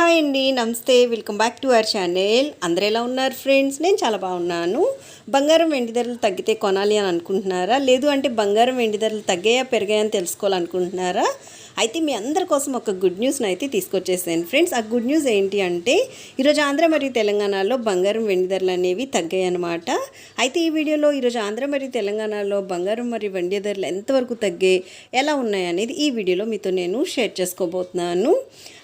Hi అండి నమస్తే. Welcome back to our channel అందరు ఎలా ఉన్నారు ఫ్రెండ్స్ నేను చాలా బాగున్నాను. బంగారం వెండి ధరలు తగ్గితే కొనాలి అని అనుకుంటున్నారా? లేదు అంటే బంగారం వెండి ధరలు తగ్గాయా పెరిగాయని తెలుసుకోవాలనుకుంటున్నారా? అయితే మీ అందరి కోసం ఒక గుడ్ న్యూస్ని అయితే తీసుకొచ్చేసాను. ఫ్రెండ్స్ ఆ గుడ్ న్యూస్ ఏంటి అంటే ఈరోజు ఆంధ్ర మరియు తెలంగాణలో బంగారం వెండి ధరలు అనేవి తగ్గాయి అనమాట అయితే ఈ వీడియోలో ఈరోజు ఆంధ్ర మరియు తెలంగాణలో బంగారం మరియు వెండి ధరలు ఎంతవరకు తగ్గాయి ఎలా ఉన్నాయి అనేది ఈ వీడియోలో మీతో నేను షేర్ చేసుకోబోతున్నాను.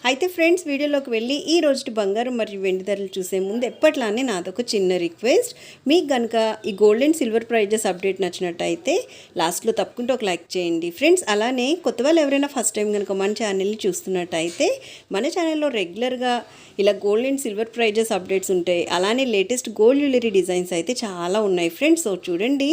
అయితే ఫ్రెండ్స్ వీడియోలోకి వెళ్ళి ఈ రోజు బంగారం మరియు వెండి ధరలు చూసే ముందు ఎప్పట్లానే నాదొక చిన్న రిక్వెస్ట్ మీకు కనుక ఈ gold and silver prices update నచ్చినట్టయితే లాస్ట్లో తప్పకుండా ఒక లైక్ చేయండి. ఫ్రెండ్స్ అలానే కొత్త వాళ్ళు ఎవరైనా ఫస్ట్ టైం కనుక మన ఛానల్ని చూస్తున్నట్టయితే మన ఛానల్లో రెగ్యులర్గా ఇలా gold and silver prices updates ఉంటాయి. అలానే లేటెస్ట్ గోల్డ్ జ్యువెలరీ డిజైన్స్ అయితే చాలా ఉన్నాయి ఫ్రెండ్స్. సో చూడండి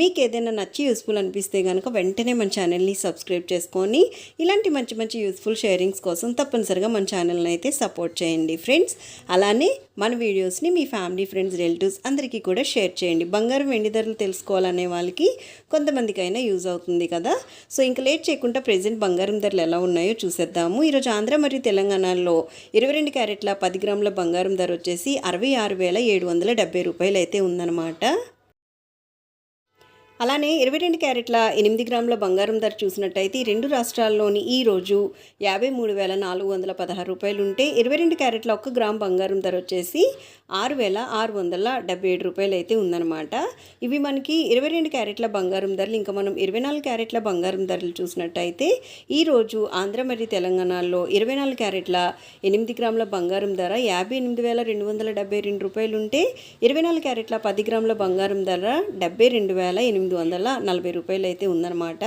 మీకు ఏదైనా నచ్చి యూస్ఫుల్ అనిపిస్తే కనుక వెంటనే మన ఛానల్ని సబ్స్క్రైబ్ చేసుకొని ఇలాంటి మంచి మంచి యూస్ఫుల్ షేరింగ్స్ కోసం తప్పనిసరిగా మన ఛానల్ని అయితే సపోర్ట్ చేయండి ఫ్రెండ్స్. అలానే మన వీడియోస్ని మీ ఫ్యామిలీ ఫ్రెండ్స్ రిలేటివ్స్ అందరికీ కూడా షేర్ చేయండి. బంగారం వెండి ధరలు తెలుసుకోవాలనే వాళ్ళకి కొంతమందికైనా యూజ్ అవుతుంది కదా. సో ఇంకా లేట్ చేయకుండా ప్రజెంట్ బంగారం ధరలు ఎలా ఉన్నాయో చూసేద్దాము. ఈరోజు ఆంధ్ర మరియు తెలంగాణలో ఇరవై రెండు క్యారెట్ల పది గ్రాముల బంగారం ధర వచ్చేసి అరవై ఆరు వేల ఏడు వందల డెబ్బై రూపాయలు అయితే ఉందన్నమాట. అలానే ఇరవై రెండు క్యారెట్ల ఎనిమిది గ్రాముల బంగారం ధర చూసినట్టయితే ఈ రెండు రాష్ట్రాల్లోని ఈ రోజు యాభై మూడు వేల నాలుగు వందల పదహారు రూపాయలు ఉంటే ఇరవై రెండు క్యారెట్ల ఒక్క గ్రామ్ బంగారం ధర వచ్చేసి ఆరు వేల ఆరు వందల డెబ్బై ఏడు రూపాయలు అయితే ఉందన్నమాట. ఇవి మనకి ఇరవై రెండు క్యారెట్ల బంగారం ధరలు ఇంకా మనం ఇరవై నాలుగు క్యారెట్ల బంగారం ధరలు చూసినట్టయితే ఈరోజు ఆంధ్ర మరియు తెలంగాణలో ఇరవై నాలుగు క్యారెట్ల ఎనిమిది గ్రాముల బంగారం ధర యాభై ఎనిమిది వేల రెండు వందల డెబ్బై రెండు రూపాయలు ఉంటే ఇరవై నాలుగు క్యారెట్ల పది గ్రాముల బంగారం ధర డెబ్బై రెండు వేల ఎనిమిది వందల నలభై రూపాయలు అయితే ఉందన్నమాట.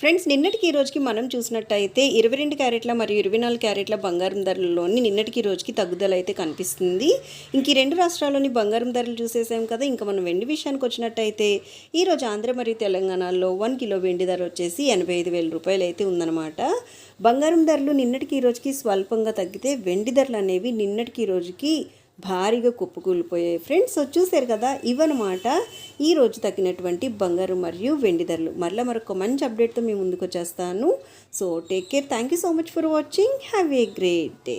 ఫ్రెండ్స్ నిన్నటికి ఈ రోజుకి మనం చూసినట్టయితే ఇరవై రెండు క్యారెట్ల మరియు ఇరవై నాలుగు క్యారెట్ల బంగారం ధరలలోని నిన్నటికి రోజుకి తగ్గుదల అయితే కనిపిస్తుంది. ఇంక ఈ రెండు రాష్ట్రాల్లోని బంగారం ధరలు చూసేసాం కదా ఇంకా మనం వెండి విషయానికి వచ్చినట్టయితే ఈ రోజు ఆంధ్ర మరియు తెలంగాణలో వన్ కిలో వెండి ధర వచ్చేసి ఎనభై ఐదు వేల రూపాయలు అయితే ఉందన్నమాట. బంగారం ధరలు నిన్నటికి ఈ రోజుకి స్వల్పంగా తగ్గితే వెండి ధరలు అనేవి నిన్నటికి ఈ రోజుకి భారీగా కుప్పకూలిపోయాయి. ఫ్రెండ్స్ సో చూశారు కదా ఇవన్నమాట ఈరోజు తగినటువంటి బంగారు మరియు వెండి ధరలు. మరలా మరొక మంచి అప్డేట్తో మీ ముందుకు వచ్చేస్తాను. So take care thank you so much for watching have a great day